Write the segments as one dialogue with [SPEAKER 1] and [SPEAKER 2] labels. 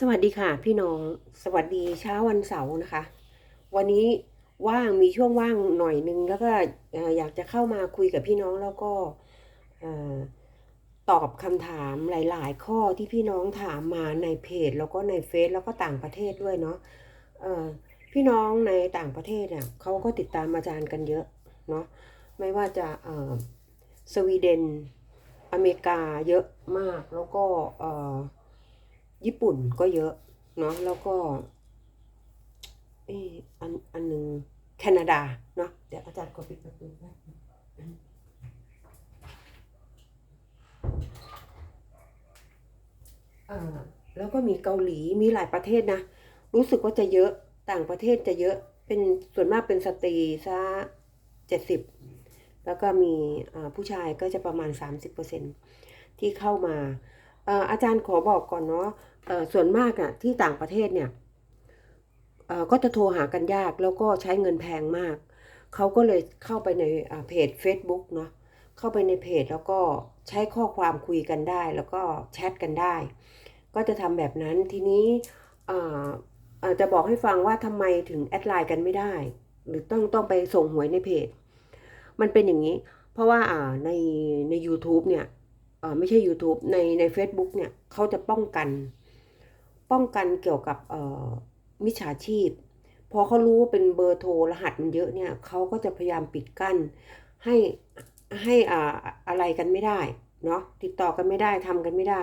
[SPEAKER 1] สวัสดีค่ะพี่น้องสวัสดีเช้าวันเสาร์นะคะ วันนี้ว่างมีช่วงว่างหน่อยนึง แล้วก็อยากจะเข้ามาคุยกับพี่น้องแล้วก็ตอบคำถามหลาย ๆ ข้อที่พี่น้องถามมาในเพจ แล้วก็ในเฟซแล้วก็ต่างประเทศด้วยเนาะพี่น้องในต่างประเทศเนี่ยเขาก็ติดตามอาจารย์กันเยอะเนาะไม่ว่าจะสวีเดนอเมริกาเยอะมากแล้วก็ ญี่ปุ่นก็เยอะเนาะแล้วก็เอออันอันหนึ่งแคนาดาเนาะเดี๋ยวอาจารย์ขอปิดประตูนึงอ่าแล้วก็มีเกาหลีมีหลายประเทศนะ รู้สึกว่าจะเยอะต่างประเทศจะเยอะเป็นส่วนมากเป็นสตรีซะเจ็ดสิบแล้วก็มีผู้ชายก็จะประมาณ 30%ที่เข้ามา อาจารย์ขอบอกก่อนเนาะส่วนมากอะที่ต่างประเทศเนี่ยก็จะโทรหากันยากแล้วก็ใช้เงินแพงมาก เขาก็เลยเข้าไปในเพจ Facebook เนาะเข้าไปในเพจแล้วก็ใช้ข้อความคุยกันได้ แล้วก็แชทกันได้ ก็จะทำแบบนั้นทีนี้จะบอกให้ฟังว่าทำไมถึงแอดไลน์กันไม่ได้ หรือต้องต้องไปส่งหวยในเพจ มันเป็นอย่างนี้ เพราะว่าในใน u t u b e เนี่ย ไม่ใช่ YouTube ในใน a c e b o o k เนี่ยเขาจะป้องกัน ป้องกันเกี่ยวกับอ่อมิจฉาชีพ พอเขารู้ว่าเป็นเบอร์โทรรหัสมันเยอะเนี่ยเขาก็จะพยายามปิดกั้น ให้ให้อ่าอะไรกันไม่ได้เนาะติดต่อกันไม่ได้ทำกันไม่ได้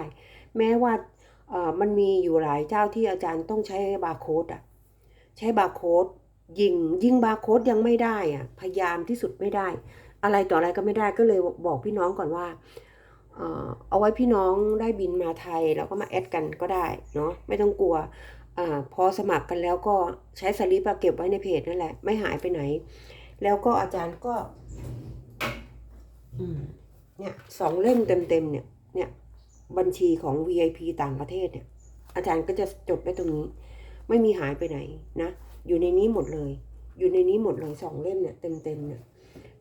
[SPEAKER 1] แม้ว่าเอ่อมันมีอยู่หลายเจ้าที่อาจารย์ต้องใช้บาร์โค้ดอะใช้บาร์โค้ดยิงยิงบาร์โค้ดยังไม่ได้อะพยายามที่สุดไม่ได้ อะไรต่ออะไรก็ไม่ได้ก็เลยบอกพี่น้องก่อนว่า เอาไว้พี่น้องได้บินมาไทยแล้วก็มาแอดกันก็ได้เนาะไม่ต้องกลัวอพอสมัครกันแล้วก็ใช้สลิปเก็บไว้ในเพจนั่นแหละ ไม่หายไปไหน แล้วก็อาจารย์ก็เนี่ยสองเล่มเต็มๆเนี่ย เนี่ย บัญชีของ VIP ต่างประเทศเนี่ย อาจารย์ก็จะจดไว้ตรงนี้ ไม่มีหายไปไหนนะ อยู่ในนี้หมดเลย อยู่ในนี้หมดเลยสองเล่มเนี่ยเต็มๆเนี่ย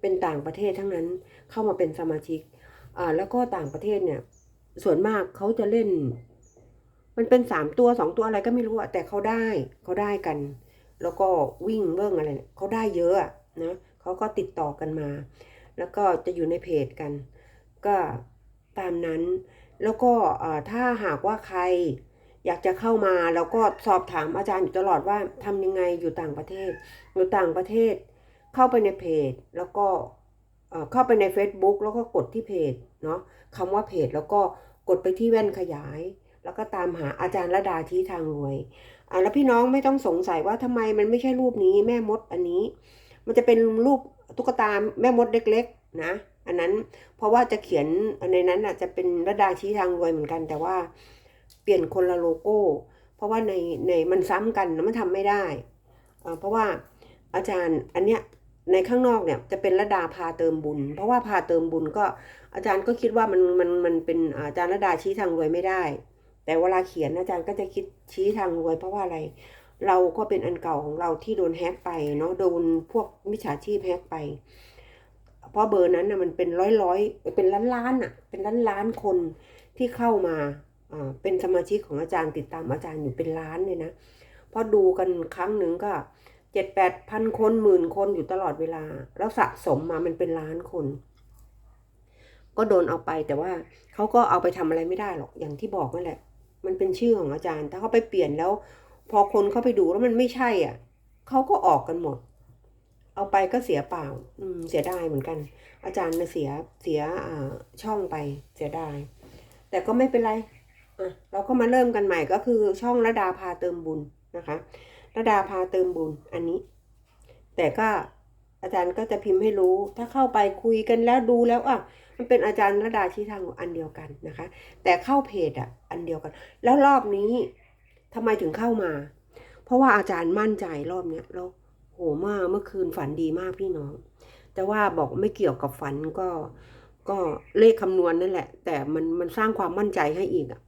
[SPEAKER 1] เป็นต่างประเทศทั้งนั้นเข้ามาเป็นสมาชิก อ่าแล้วก็ต่างประเทศเนี่ย ส่วนมากเขาจะเล่น มันเป็นสามตัวสองตัวอะไรก็ไม่รู้อะแต่เขาได้เขาได้กัน แล้วก็วิ่งเบิ้งอะไรเนี่ยเขาได้เยอะนะเขาก็ติดต่อกันมา แล้วก็จะอยู่ในเพจกัน ก็ตามนั้น แล้วก็ถ้าหากว่าใครอยากจะเข้ามาแล้วก็สอบถามอาจารย์อยู่ตลอดว่าทำยังไงอยู่ต่างประเทศอยู่ต่างประเทศ เข้าไปในเพจ แล้วก็ เข้าไปใน Facebook แล้วก็กดที่เพจเนาะคำว่าเพจแล้วก็กดไปที่แว่นขยาย แล้วก็ตามหาอาจารย์ระดาทีทางรวยอ่าแล้วพี่น้องไม่ต้องสงสัยว่าทำไมมันไม่ใช่รูปนี้แม่มดอันนี้ มันจะเป็นรูปตุ๊กตาแม่มดเล็กๆ นะ อันนั้นเพราะว่าจะเขียนในนั้นอะจะเป็นระดาชี้ทางรวยเหมือนกัน แต่ว่าเปลี่ยนคนละโลโก้ เพราะว่าในในมันซ้ำกันนะมันทำไม่ได้เพราะว่าอาจารย์อันเนี้ย ในข้างนอกเนี่ยจะเป็นระดาพาเติมบุญ เพราะว่าพาเติมบุญก็อาจารย์ก็คิดว่ามันมันมันเป็นอาจารย์ระดาชี้ทางรวยไม่ได้ แต่เวลาเขียนอาจารย์ก็จะคิดชี้ทางรวย เพราะว่าอะไร เราก็เป็นอันเก่าของเราที่โดนแฮ็กไปเนาะโดนพวกมิจฉาชีพแฮ็กไป เพราะเบอร์นั้นนะมันเป็นร้อยร้อยเป็นล้านล้านอะเป็นล้านล้านคนที่เข้ามาอ่าเป็นสมาชิกของอาจารย์ติดตามอาจารย์อยู่เป็นล้านเลยนะพราะดูกันครั้งหนึ่งก็ เจ็ดแปดพันคนหมื่นคนอยู่ตลอดเวลา แล้วสะสมมามันเป็นล้านคน ก็โดนเอาไปแต่ว่าเขาก็เอาไปทำอะไรไม่ได้หรอกอย่างที่บอกนั่นแหละ มันเป็นชื่อของอาจารย์ ถ้าเขาไปเปลี่ยนแล้ว พอคนเข้าไปดูแล้วมันไม่ใช่อะเขาก็ออกกันหมด เอาไปก็เสียเปล่า อืม เสียดายเหมือนกัน อาจารย์น่ะเสียเสียอ่าช่องไปเสียดาย แต่ก็ไม่เป็นไรอะเราก็มาเริ่มกันใหม่ก็คือช่องระดาพาเติมบุญนะคะ ระดาพาเติมบุญอันนี้ แต่ก็อาจารย์ก็จะพิมพ์ให้รู้ ถ้าเข้าไปคุยกันแล้วดูแล้วอะมันเป็นอาจารย์ระดาชี้ทางอันเดียวกันนะคะ แต่เข้าเพจอะอันเดียวกัน แล้วรอบนี้ทำไมถึงเข้ามา เพราะว่าอาจารย์มั่นใจรอบเนี้ยแล้วโหมากเมื่อคืนฝันดีมากพี่น้อง แต่ว่าบอกไม่เกี่ยวกับฝันก็ก็เลขคำนวณนั่นแหละ แต่มันมันสร้างความมั่นใจให้อีกอะ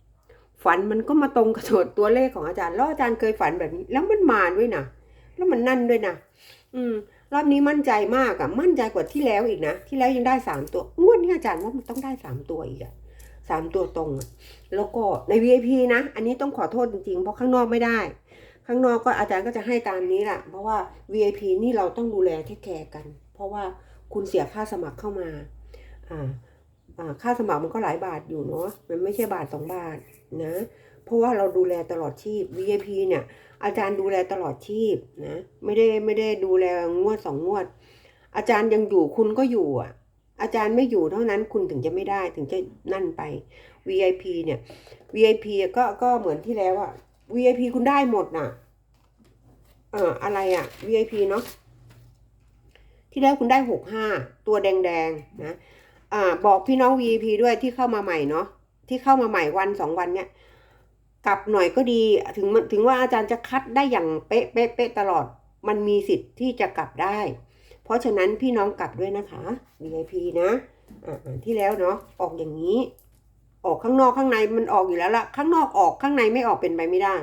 [SPEAKER 1] ฝันมันก็มาตรงกับโจทย์ตัวเลขของอาจารย์แล้วอาจารย์เคยฝันแบบนี้ แล้วมันมาด้วยนะแล้วมันนั่นด้วยนะอืม รอบนี้มั่นใจมากอะมั่นใจกว่าที่แล้วอีกนะที่แล้วยังได้สามตัวงวดนี้อาจารย์ว่ามันต้องได้สามตัวอีกอะสามตัวตรงอะแล้วก็ใน VIP นะ อันนี้ต้องขอโทษจริงๆ เพราะข้างนอกไม่ได้ ข้างนอกก็อาจารย์ก็จะให้ตามนี้แหละเพราะว่า VIP นี่เราต้องดูแลเทคแคร์กัน เพราะว่าคุณเสียค่าสมัครเข้ามา อ่า อ่า ค่าสมัครมันก็หลายบาทอยู่เนาะ มันไม่ใช่บาทสองบาท นะ เพราะว่าเราดูแลตลอดชีพ VIP เนี่ย อาจารย์ดูแลตลอดชีพนะ ไม่ได้ไม่ได้ดูแลงวดสองงวด อาจารย์ยังอยู่คุณก็อยู่อะ อาจารย์ไม่อยู่เท่านั้นคุณถึงจะไม่ได้ถึงจะนั่นไป VIP เนี่ย VIP ก็ก็เหมือนที่แล้วอะ VIP คุณได้หมดน่ะ เอ่ออะไรอะ VIP เนาะที่แล้วคุณได้หกห้าตัวแดงๆนะ อ่า บอกพี่น้อง VIP ด้วยที่เข้ามาใหม่เนาะ ที่เข้ามาใหม่วันสองวันเนี่ยกลับหน่อยก็ดีถึงถึงว่าอาจารย์จะคัดได้อย่างเป๊ะเป๊ะเป๊ะตลอด มันมีสิทธิ์ที่จะกลับได้ เพราะฉะนั้นพี่น้องกลับด้วยนะคะ VIP นะที่แล้วเนาะออกอย่างนี้ ออกข้างนอกข้างในมันออกอยู่แล้วละข้างนอกออกข้างในไม่ออกเป็นไปไม่ได้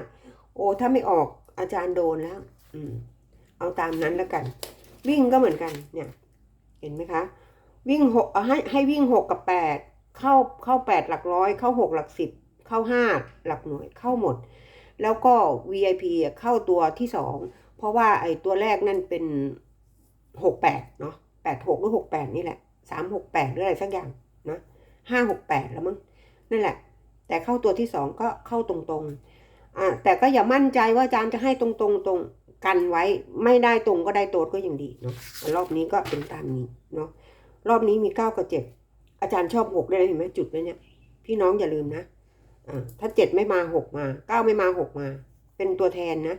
[SPEAKER 1] โอ้ถ้าไม่ออกอาจารย์โดนแล้ว อืม เอาตามนั้นแล้วกัน วิ่งก็เหมือนกัน เนี่ย เห็นไหมคะ วิ่งหกให้ให้วิ่งหกกับแปด เข้าเข้าแปดหลักร้อย เข้าหกหลักสิบ เข้าห้าหลักหน่วย เข้าหมด แล้วก็ VIP อะเข้าตัวที่สอง เพราะว่าไอ้ตัวแรกนั่นเป็นหกแปดเนาะแปดหกหรือหกแปดนี่แหละ สามหกแปดหรืออะไรสักอย่างนะห้าหกแปดแล้วมั้ง นั่นแหละ แต่เข้าตัวที่สองก็เข้าตรงๆ อ่าแต่ก็อย่ามั่นใจว่าอาจารย์จะให้ตรงๆตรงกันไว้ ไม่ได้ตรงก็ได้โตดก็ยังดีเนาะ รอบนี้ก็เป็นตามนี้เนาะ รอบนี้มีเก้ากับเจ็ด อาจารย์ชอบหกเลยเห็นไหมจุดไว้เนี่ย พี่น้องอย่าลืมนะอ่าถ้าเจ็ดไม่มาหกมาเก้าไม่มาหกมา เป็นตัวแทนนะ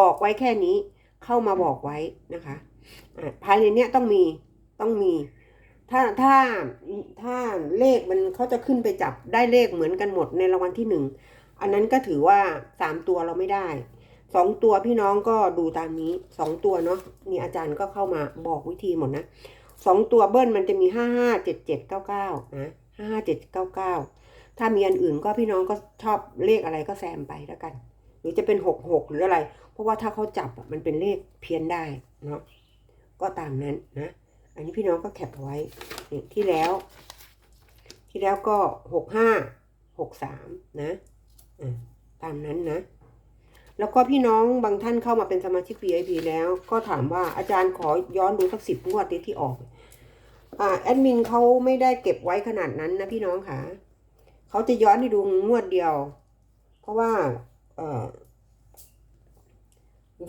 [SPEAKER 1] บอกไว้แค่นี้เข้ามาบอกไว้นะคะอ่าภายในเนี้ยต้องมีต้องมี ถ้าถ้าถ้าเลขมันเขาจะขึ้นไปจับได้เลขเหมือนกันหมดในรางวัลที่หนึ่งอันนั้นก็ถือว่าสามตัวเราไม่ได้สองตัวพี่น้องก็ดูตามนี้สองตัวเนาะนี่อาจารย์ก็เข้ามาบอกวิธีหมดนะ สองตัวเบิ้ลมันจะมีห้าห้าเจ็ดเจ็ดเก้าเก้านะห้าห้าเจ็ดเก้าเก้าถ้ามีอันอื่นก็พี่น้องก็ชอบเลขอะไรก็แซมไปแล้วกัน หรือจะเป็นหกหกหรืออะไร เพราะว่าถ้าเขาจับอะมันเป็นเลขเพี้ยนได้เนาะก็ตามนั้นนะ อันนี้พี่น้องก็แคปไว้ที่แล้ว ที่แล้วก็หกห้าหกสามนะตามนั้นนะ แล้วก็พี่น้องบางท่านเข้ามาเป็นสมาชิก VIP แล้ว ก็ถามว่าอาจารย์ขอย้อนดูสักสิบงวดดิที่ออกอ่าแอดมินเขาไม่ได้เก็บไว้ขนาดนั้นนะพี่น้องค่ะเขาจะย้อนให้ดูงวดเดียว เพราะว่าเอ่อ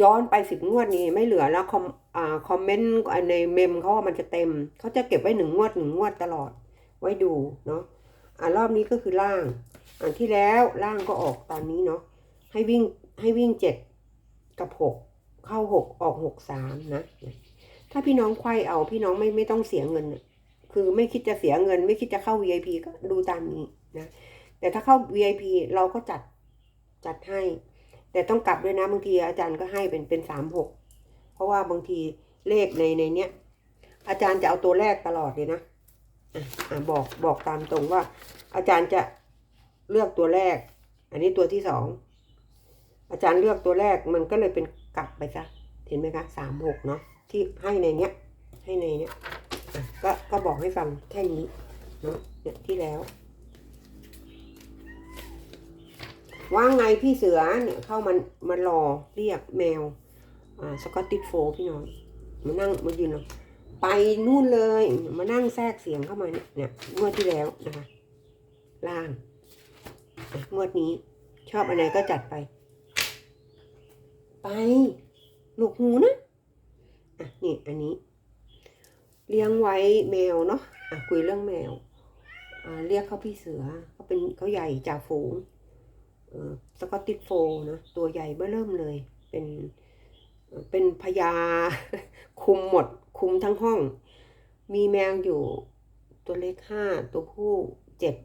[SPEAKER 1] ย้อนไปสิบงวดนี้ไม่เหลือแล้วคอมอ่าคอมเมนต์ในเมมเขาว่ามันจะเต็ม เขาจะเก็บไว้หนึ่งงวดหนึ่งงวดตลอดไว้ดูเนาะอ่ารอบนี้ก็คือล่าง อันที่แล้วล่างก็ออกตามนี้เนาะให้วิ่ง ให้วิ่งเจ็ดกับหกเข้าหกออกหกสามนะถ้าพี่น้องไขว้เอาพี่น้องไม่ไม่ต้องเสียเงิน คือไม่คิดจะเสียเงิน ไม่คิดจะเข้า VIP ก็ดูตามนี้นะแต่ถ้าเข้า VIP เราก็จัดจัดให้ แต่ต้องกลับด้วยนะบางทีอาจารย์ก็ให้เป็นเป็นสามหกเพราะว่าบางทีเลขในในเนี้ยอาจารย์จะเอาตัวแรกตลอดเลยนะอะอะบอกบอกตามตรงว่า อาจารย์จะเลือกตัวแรก อันนี้ตัวที่สอง อาจารย์เลือกตัวแรกมันก็เลยเป็นกลับไปซะเห็นไหมคะสามหกเนาะที่ให้ในเนี้ยให้ในเนี้ยก็ก็บอกให้ฟังแค่นี้เนาะเนี่ยที่แล้วว่าไงพี่เสือเนี่ยเข้ามามารอเรียกแมวอ่าสกอตติชโฟพี่น้องมานั่งมายืนเนาะไปนู่นเลยมานั่งแทรกเสียงเข้ามาเนี่ยเนี่ยงวดที่แล้วนะคะ ล่างงวดนี้ชอบอันไหนก็จัดไป ไปหนวกหูนะอะนี่อันนี้ เลี้ยงไว้แมวเนาะอะคุยเรื่องแมวอ่าเรียกเขาพี่เสือเขาเป็นเขาใหญ่จ่าฝูงเออสกอตติชโฟล์นะตัวใหญ่เบื้อเริ่มเลย เป็นเอ่อเป็นพญาคุมหมด คุมทั้งห้อง มีแมวอยู่ตัวเล็กห้าตัวผู้เจ็ด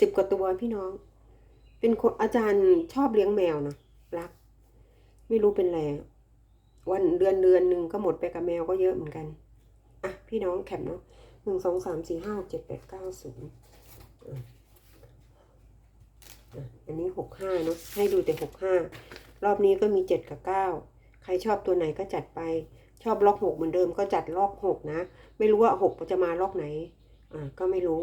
[SPEAKER 1] สิบกว่าตัวพี่น้อง เป็นคนอาจารย์ชอบเลี้ยงแมวนะรัก ไม่รู้เป็นไรวันเดือนเดือนหนึ่งก็หมดไปกับแมวก็เยอะเหมือนกัน อะ พี่น้องแคปเนาะหนึ่งสองสามสี่ห้าเจ็ดแปดเก้าศูนย์อะอันนี้หกห้าเนาะให้ดูแต่หกห้ารอบนี้ก็มีเจ็ดกับเก้าใครชอบตัวไหนก็จัดไป ชอบล็อกหกเหมือนเดิมก็จัดล็อกหกนะ ไม่รู้ว่าหกจะมาล็อกไหน อ่าก็ไม่รู้